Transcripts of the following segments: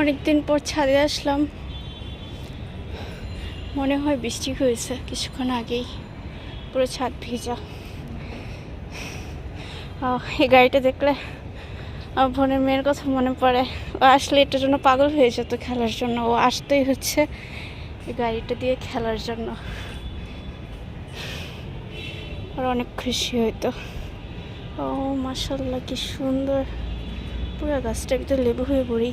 অনেকদিন পর ছাদে আসলাম। মনে হয় বৃষ্টি হয়েছে, কিছুক্ষণ আগেই। পুরো ছাদ ভেজা। এই গাড়িটা দেখলে আমার বোনের মেয়ের কথা মনে পড়ে। ও আসলে এটার জন্য পাগল হয়ে যেত খেলার জন্য। ও আসতেই হচ্ছে এই গাড়িটা দিয়ে খেলার জন্য। আর অনেক খুশি হইতো। ও মাসাল্লাহ কি সুন্দর। পুরো গাছটা ভিতরে লেবু হয়ে পড়ে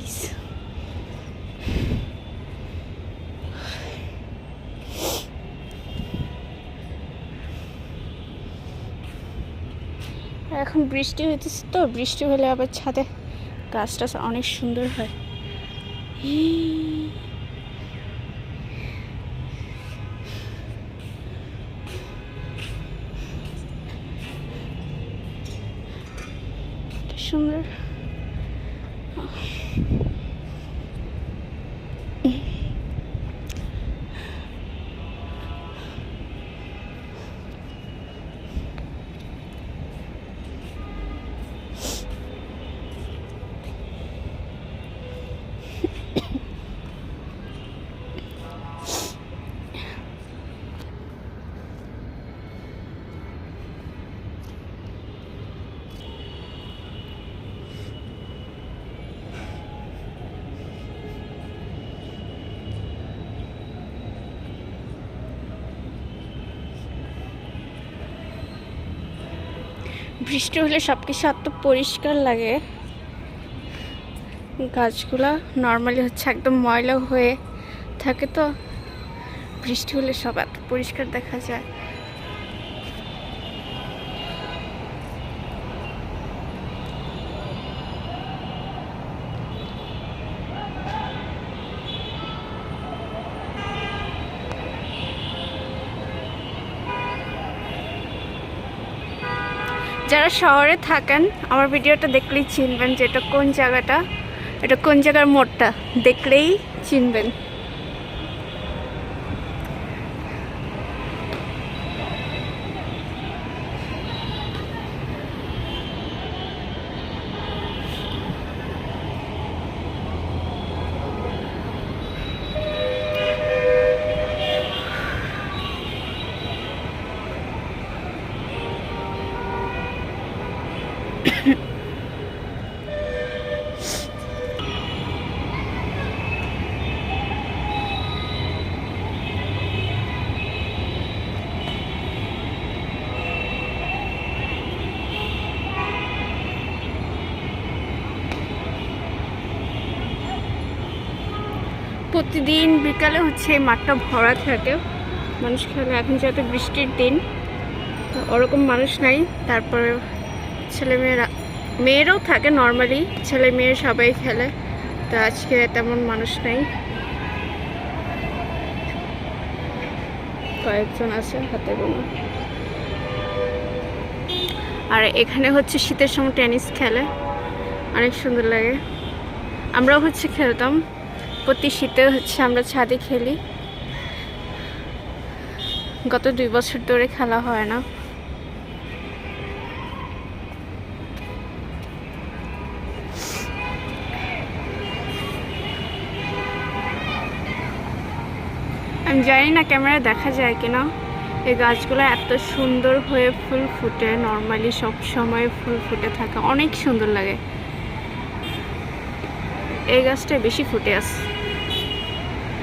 এখন বৃষ্টি হইতেছে তো বৃষ্টি হলে আবার ছাদে গাছটা অনেক সুন্দর হয়। সুন্দর। বৃষ্টি হলে সব কিছু এত পরিষ্কার লাগে। গাছগুলো নর্মালি হচ্ছে একদম ময়লা হয়ে থাকে তো। বৃষ্টি হলে সব এত পরিষ্কার দেখা যায়। যারা শহরে থাকেন, আমার ভিডিওটা দেখলেই চিনবেন যে এটা কোন জায়গাটা, এটা কোন জায়গার মোড়টা, দেখলেই চিনবেন। প্রতিদিন বিকালে হচ্ছে মাঠটা ভরা থাকে। মানুষ খেলে এখন যেহেতু বৃষ্টির দিন ওরকম মানুষ নাই। তারপরে ছেলেমেয়েরা, মেয়েরাও থাকে নর্মালি ছেলে মেয়ে সবাই খেলে। তো আজকে তেমন মানুষ নেই। কয়েকজন আছে হাতে গোনা। আর এখানে হচ্ছে শীতের সময় টেনিস খেলে। অনেক সুন্দর লাগে। আমরাও হচ্ছে খেলতাম। প্রতি শীতে হচ্ছে আমরা ছাদে খেলি। গত দুই বছর ধরে খেলা হয় না। আমি জানি না ক্যামেরা দেখা যায় কিনা। এই গাছগুলো এত সুন্দর হয়ে ফুল ফুটে। নর্মালি সব সময় ফুল ফুটে থাকে। অনেক সুন্দর লাগে। এই গাছটা বেশি ফুটে আছে।